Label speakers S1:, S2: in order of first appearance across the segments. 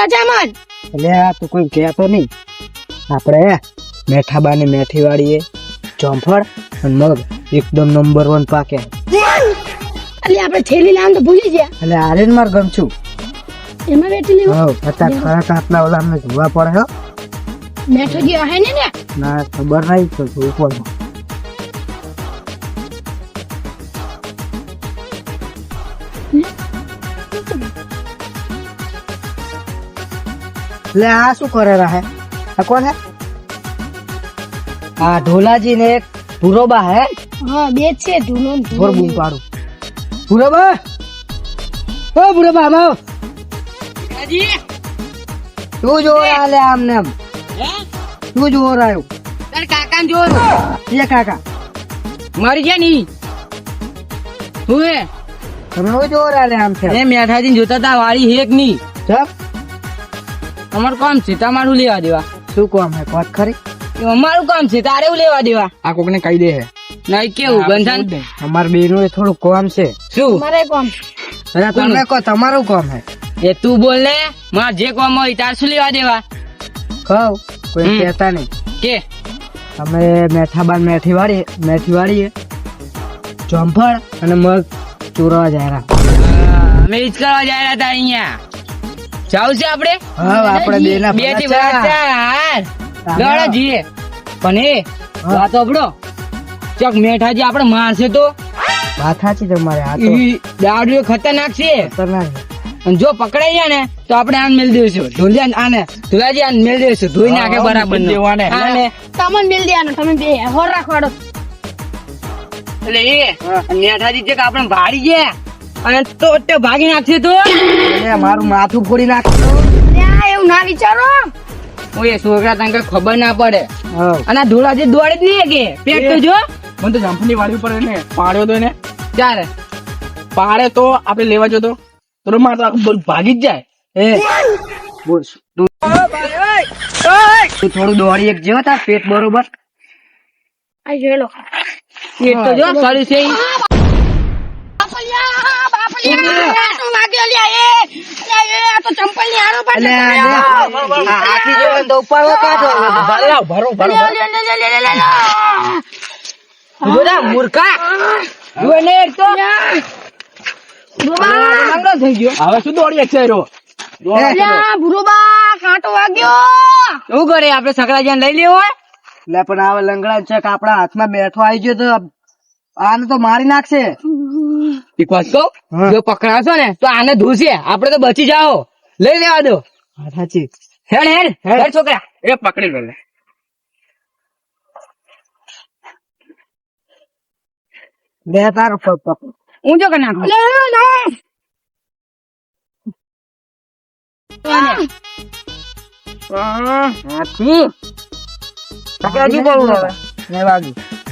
S1: રજામાં
S2: એટલે આ તું કોઈ કહેતો નહીં. આપણે મેઠાબાની મેથી વાળીએ ચોંફળ અને મગ એકદમ નંબર વન પાકે.
S1: એટલે આપણે થેલી લાવવાનું તો ભૂલી ગયા.
S2: એટલે આર્યન માર ગમશું
S1: એમાં બેઠી લેવું?
S2: હા અત્યારે ખરા કાટલા ઓલા અમને જોવા પડે હો.
S1: મેઠો જે હે ને ને?
S2: ના ખબર નહીં તો જોવું પડે. એટલે આ શું કરે રહે આ કોણ હે આ ઢોલાજી ને એક ભૂરોબા હે
S1: હા બે જ છે ધૂનો ને
S2: બોર
S1: ધૂનો.
S2: બૂમ પાડું ભૂરોબા ઓ ભૂરોબા આમ આવ તું જો આલે આમ ને આમ તું જો રહ્યો
S3: તાર કાકા જો
S2: એ કાકા
S3: મરી ગયા ની હું હે
S2: તમે જો આલે આમ છે
S3: એ મેઠાજી જોતા તા વાળી હેકની
S2: ચપ
S3: અમારું કામ છે તમારું લેવા દેવા.
S2: શું કામ હે વાત ખરી?
S3: અમારું કામ છે તારે એવું લેવા દેવા.
S2: આ કોકને કહી દે હે.
S3: નહીં કેવું? બંધન
S2: અમાર બેનું એ થોડું કામ છે.
S3: શું?
S1: મારે કામ.
S2: અરે તમે કહો તમારું કામ હે.
S3: એ તું બોલ ને માર જે કામ હોય તાર શું લેવા દેવા?
S2: કહો કોઈ કહેતા નહીં.
S3: કે?
S2: અમે મેઠાબાન મેથી વાળીએ મેથી વાળીએ ચોંફળ અને મગ ચોરવા જાય
S3: રહ્યા. અમે જ કરવા જાય હતા અહીંયા. જાવ છે આપણે?
S2: હા આપણે બે ના
S3: બેથી છે, જીએ. પણ એ. વાત આપડો ચક મેઠાજી આપણે મારશે તો.
S2: વાત સાચી તમારે આ તો
S3: દાડીઓ ખતરનાક છે.
S2: ખતરનાક.
S3: અને જો પકડાઈ જાય ને તો આપણે આને મેલ દઈશું ઢોલિયા આને ધુલાજી આને મેલ દઈશું ધોઈ નાખે બરાબર આને
S1: તમને મેલ દેવાનું તમે બે. હોર રાખવાડો.
S3: એટલે એ મેઠાજી જે આપણે ભાડી ગયા. અને તો તે ભાગી નાખશે તો.
S2: એટલે મારું માથું ફોડી નાખ
S1: ત્યાં એવું ના વિચારો.
S3: ઓય છોકરા તને ખબર ના પડે. અને આ ધોળાજી દોડી જ નહીં કે. પેટ તો જો.
S4: મને તો જામફળી વાળી ઉપર એને પાડ્યો તો એને.
S3: ચારે
S4: પાડે તો આપણે લેવા જતો. તો માર તો આખું બધું ભાગી જ જાય.
S2: એ. બોલ. તું તું થોડું દોડી એક જેવો તાર પેટ બરોબર.
S1: આ જોઈ લો
S3: પેટ તો જો સરી છે મૂર્ખા. થઈ ગયો.
S4: હવે શું દોડીએ છે
S1: કાંટો વાગ્યો.
S3: શું કરે? આપણે સકરાજી લઈ લેવો હોય?
S2: લે પણ હવે લંગડા છે કે આપડા હાથમાં બેઠો આવી ગયો તો આને તો મારી નાખશે.
S3: જો પકડાશો ને તો આને ધૂસે. આપડે તો બચી જાઓ. લઈ લેવા દો.
S2: સાચી.
S3: હેડ હેડ. હેડ. છોકરા.
S4: એ પકડી લે
S2: બે તારો પગ.
S3: ઊંચો કરી નાખો. હાથી હજુ બોલું હવે.
S2: ને વાગ્યું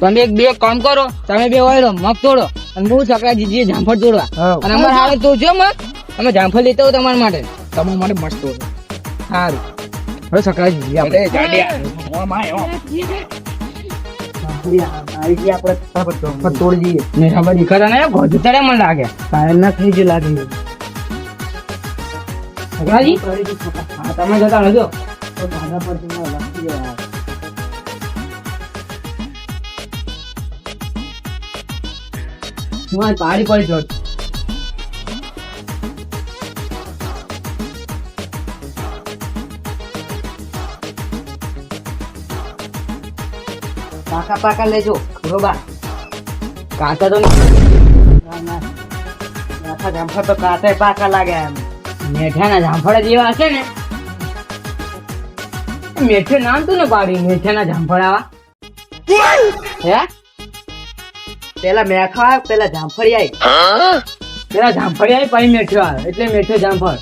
S3: તમે એક બે કામ કરો તમે બે વાયરો મગ તોડો. અને હું સકરાજી જઈએ જામફળ તોડવા. અને અમારે હાલ તો જો મગ? અમે જામફળ લેતા હોય તમારા માટે.
S4: તમારા માટે મસ્ત હતો
S3: સારું હવે સકરાજી જીજી આપણે.
S2: તોડી.
S3: દીકરા ને મને લાગે.
S2: ના થઈ લાગે.
S3: તમે જતા રહેજો.
S2: તો દાદા પર
S3: હું પાડી પહાડી પર
S2: પાકા પાકા લેજો, બરોબર?
S3: કાકા તો
S2: આખા જામફળ તો કાતે પાકા લાગે એમ.
S3: મેઠાના જામફળ જેવા હશે ને. મેઠે નામ તું ને પાડી મેઠાના જામફળ આવા. હે?
S2: પેલા મેઠો આવે પેલા જામફળી આવી
S3: પેલા જામફળી આવી પછી મેઠો આવે એટલે મેઠો જામફળ.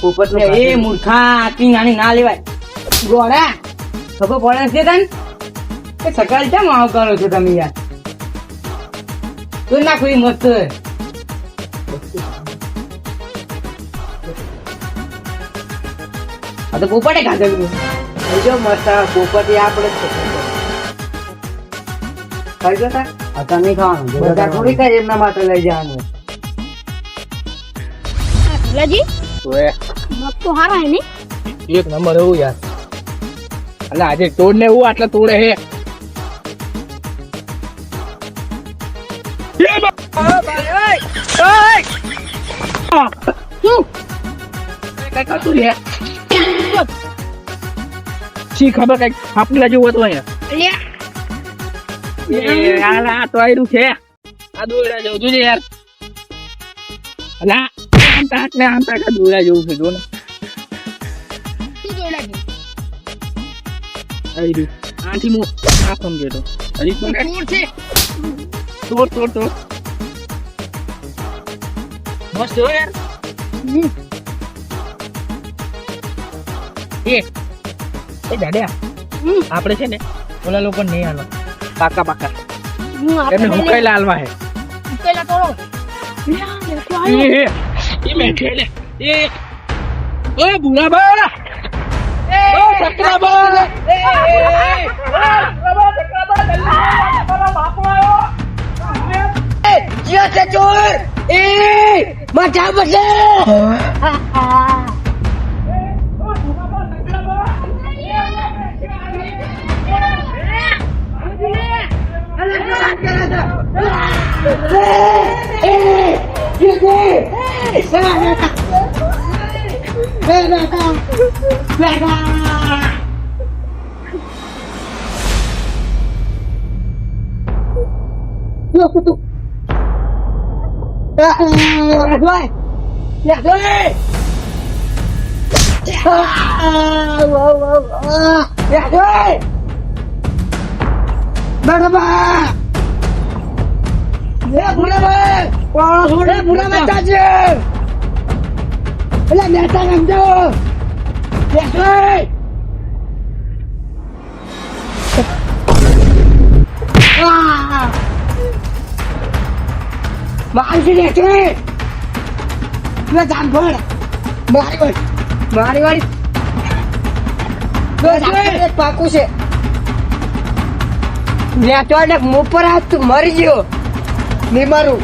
S2: પોપટ
S3: એ મૂર્ખા આટલી નાની ના લેવાય. ગોળા ખબર પડે છે તને? એ સકાળ કેમ આવ કરો છો તમે યાર? તું ના કોઈ મસ્ત આ તો પોપટે ખાધેલું.
S2: જો મસ્ત પોપટ આપણે છે ખાઈ જતા?
S3: આ તમે ખાવાનું
S2: બધા થોડી કઈ એમના માટે લઈ જવાનું.
S1: ભોલાજી
S4: ઓએ.
S1: મગ તો હારા હે ને?
S4: એક નંબર એવું યાર. અને આજે તોડ ને એવું આટલા તોડે હે!
S1: શું?
S4: ખબર કંઈક આપણી જેવું હતું અહીંયા? આ તો આયરું છે. આ દોરડા જેવું જોજે યાર. અને આમ તાક ને આમ તાક આ દોરડા છે જો ને. આયરું. આથી હું આ સમજ્યો તો. હજી તો ને
S1: ચોર છે.
S4: તોડ તોડ તોડ મસ્ત હો યાર. એ એ દાડ્યા આપણે છે ને ઓલા લોકો નહીં હાલવા પાકા પાકા
S1: હું આપણે
S4: હુકાયેલા હાલવા હે.
S1: તોડો લે બેઠો
S4: એ. એ બેઠે લે. એ. ઓ બુરા બા ઓ ચક્રા બા એ એ. એ ચક્રા બા ચક્રા બા જલ્દી આવો, તમારો બાપો આવ્યો
S2: જ્યાં છે બસે
S1: હા, હા.
S2: મારી રે છે લે જાન ભણ મારી વાળી! મારી વાળી? પાકું છે મેં તો મું પર હાથ મરી ગયો. નહીં મારું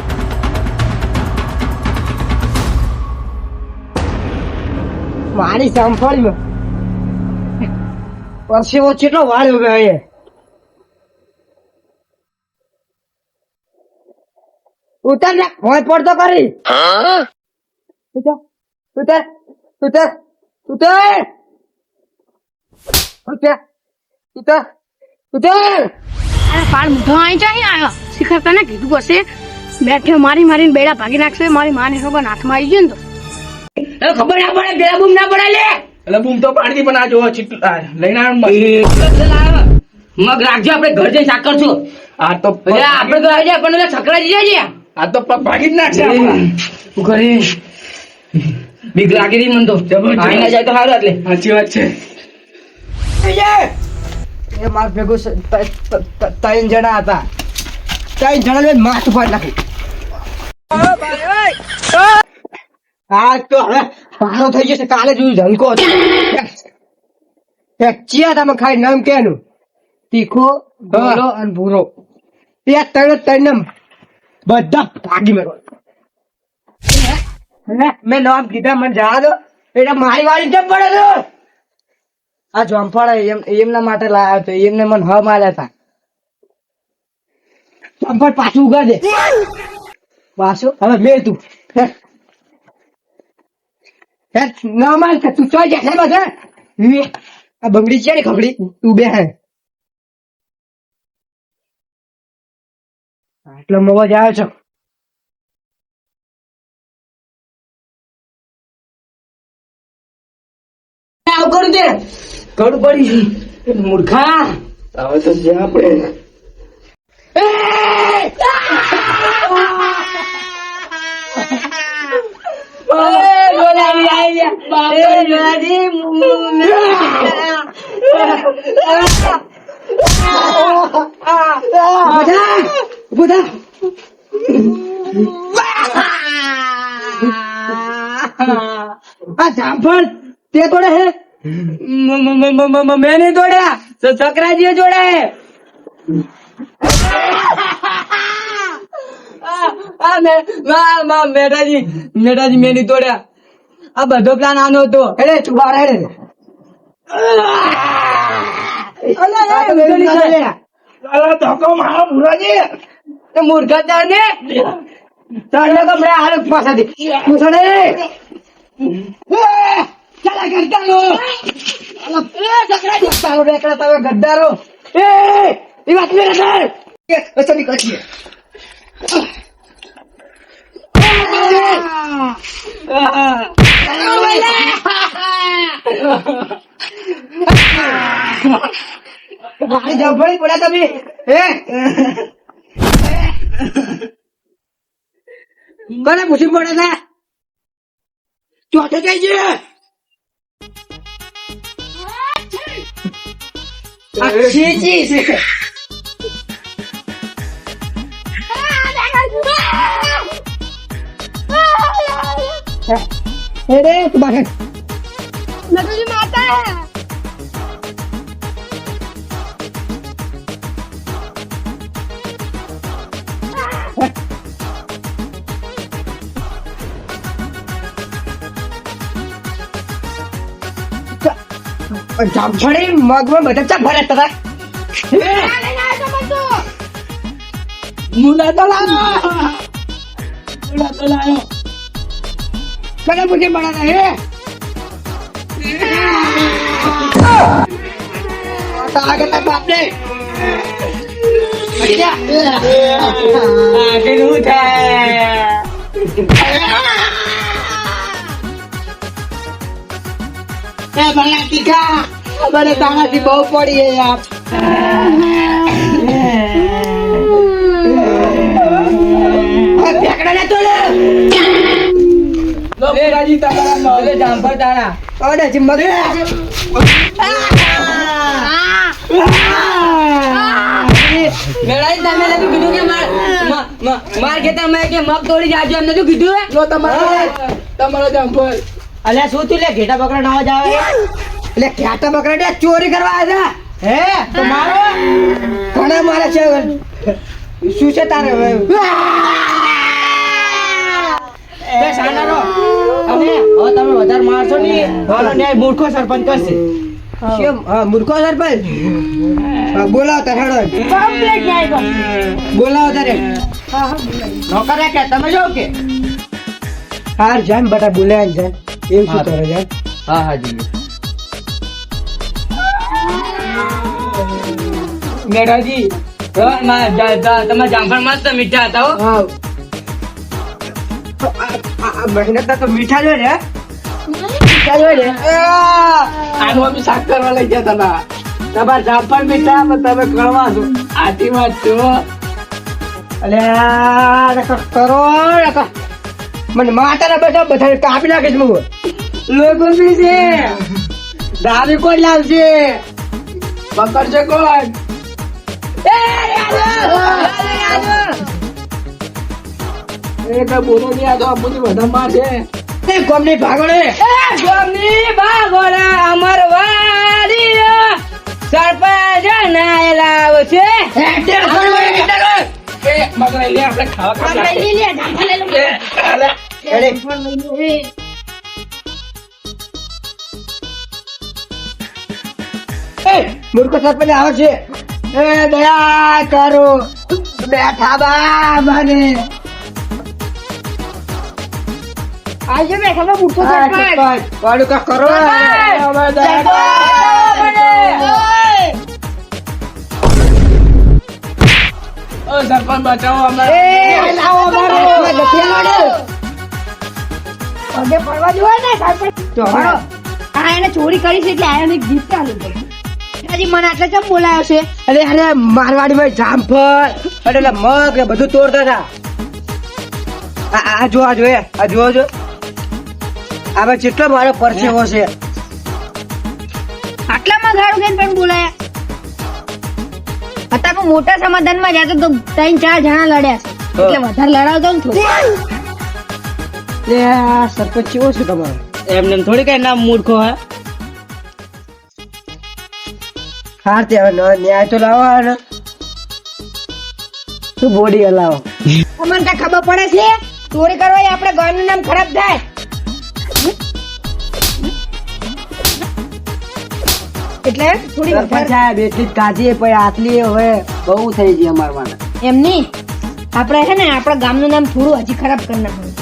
S2: મારી સંભાળી પરસેવો કેટલો વાળ્યો મેં અહીંયા ઉતર ને ભોય પડતો કરી. ઉતર ઉતર ઉતર ઉતર. ઉતર ઉતર ઉતર.
S1: અરે, પાડ મુઠો અહીં ચાહી આવ્યો શિખર તને કીધું હશે. બેઠે મારી મારીને બેડા ભાગી નાખશે. મારી માને ખબર હાથમાં આવી ગયો ને તો.
S3: ખબર ના પડે બેડા બૂમ ના પડે લે.
S4: એટલે બૂમ તો પાડી પણ આ જો લઈને આવ્યો
S3: મગ રાખજો આપણે ઘર જઈને સાકર છું.
S4: આ તો
S3: આપણે તો આવી જાય પણ એટલે છકરાજી જાય
S4: આ તો પગ ભાગી જ નાખશે
S3: શું કરે? બીક લાગી રહી મને તો.
S4: જબરજસ્ત.
S3: ના જાય તો સારું એટલે.
S4: સાચી વાત છે.
S2: એ માર ભેગું ત્રણ જણા હતા. ત્રણ જણા મેં માથ ઉપર નાખી. હા તો હવે પારો થઈ જશે કાલે જોયું ઝંકો ચિયા તમે ખાઈ નામ કેનું તીખો ભૂરો અને ભૂરો. એ ત્રણ ત્રણ બધા ભાગી મેળવો. મેં નામ કીધા મને જવા દો. એટલે મારી વાળી કેમ પડે તો આ જોમફળ એમ એમના માટે લાવ્યો હતો એમને મને હ માર્યા હતા. જોમફળ પાછું ઉગા દે. પાછું? હવે મેં તું. ના માર કે તું ચોઈ જશે બધા? આ બંગડી છે ને ખબડી તું બે હે. આટલો મગજ આવ્યો છો.
S3: આવું કરું તે. કરું પડી મૂર્ખા.
S4: હવે તો આપણે.
S2: આ જામફળ તે તોડે હે
S3: મેં નહીં દોડ્યા તો છકરાજીએ જોડે મેટાજી મેટાજી મેં નહીં દોડ્યા
S2: આ બધો પ્લાન આનો હતો.
S3: એટલે બહાર હેડે.
S2: ને હાલ પૂછડે ચાલા ગદ્દારો એ એ વાત મેરે સર
S3: નીકળ
S2: જફળી પડ્યા તમે. હે? કોને પૂછી પડે છે. ચોથે જઈ છે? છી છી છે હેડે તું બાકે
S1: નટુજી માતા
S2: જામફળી મગમાં બધા ચા ભરે તરા
S4: મુલા તો લાયો મુલા તો લાયો
S2: આગળ તાર બાપને આગળ હું? થાય એ ભલા ટીકા મને તારાથી બહુ પડી હે યાર. આ
S4: લો રાજી તમારા મોલે
S2: જામફળ તારા. ઓડે ચિંબક મેળાઈ તમે કીધું કે માર માર મેં કે મગ તોડી જાજો એમ નતું કીધું
S4: લો તમારો. તમારો જંપલ
S2: અલ્યા શું તું લે ઘેટા બકરા ના જાવે એટલે ઘેટા બકરા ચોરી કરવા આવ્યા હે? તો મારો? કોને મારે છે. શું છે તારે હવે? તે સાનારો અને હવે તમે વધારે મારશો નહીં. મારો ન્યાય મૂર્ખો સરપંચ કરશે. કેમ? હા મૂર્ખો સરપંચ? બોલાવો તાર હેડો.
S1: કમ્પ્લીટ તો
S2: બોલાવો તારે નોકરે કે તમે જો કે. હાર જાન બટા બોલ્યા જાન. એવું શું કરે જાન હા હા જી.
S4: મેડાજી
S2: તમે જામફળ મસ્ત મીઠા હતા હો. મહેનત તો મીઠા જ ને મીઠા જ ને
S4: આનું અમે શાક કરવા લઈ ગયા તમે તમારા જાપણ મીઠા, પણ તમે કળવા છો. આથી વાત છો
S2: અલે કરો મને માતાના બધા બધા કાપી નાખીશ હું લોકો છે દાવી કોણ લાવશે
S4: પકડશે કોણ એ કઈ બોલો નહીં આ તો આપણી બધા માર છે.
S2: એ ગોમની ભાગોળે. ગોમની ભાગોળે અમર વાડી સરપંચ નાયલા આવશે
S4: એ મગરાઈ લે આપણે ખાવા ખાવા
S1: લઈ લે જામફળ લે.
S4: અલે,
S1: જામફળ
S2: મૂર્ખ સરપંચ આવે છે એ દયા કરો. બેઠા બા મને
S1: આજે મેં ખબર બુટ્ટો સરપંચ.
S2: વાળું કાંઈક કરો.
S1: સરપંચ!
S2: અમારે દયા કરો.
S4: ઓ બચાવો અમને
S2: લાવો અમારે.
S1: પગે પડવા જોઈએ ને સરપંચ. આ એને ચોરી કરી છે એટલે આને ગીત આલી દે હજી મને આટલે કેમ બોલાયો છે?
S2: અરે અરે મારવાડીમાં જામફળ એટલે મગ બધું તોડતા હતા. આ- આ જો આ જોઈએ આ જો આમાં જેટલો મારો પરસેવો છે.
S1: આટલામાં ગાડું કેમ પણ બોલાયા? અત્યારે મોટા સમાધાનમાં જતો તો ત્રણ ચાર જણા લડ્યા છે. એટલે વધારે લડાવતો ને થોડું
S2: આ સરપંચ કેવો છે તમારો? એમને થોડી કઈ નામ મૂર્ખો હા? હાર તે હવે ન્યાય તો લાવો ને શું બોડી હલાવો?
S1: ત્યાં ખબર પડે છે ચોરી કરવા આપણે ગાયનું નામ ખરાબ થાય. એટલે થોડી
S2: વખત
S1: વધારે
S2: જ કાઢીએ પછી આટલી હવે બહુ થઈ ગઈ
S1: અમારવાના એમની? આપણે છે ને આપણા ગામનું નામ થોડું હજી ખરાબ કરી નાખવું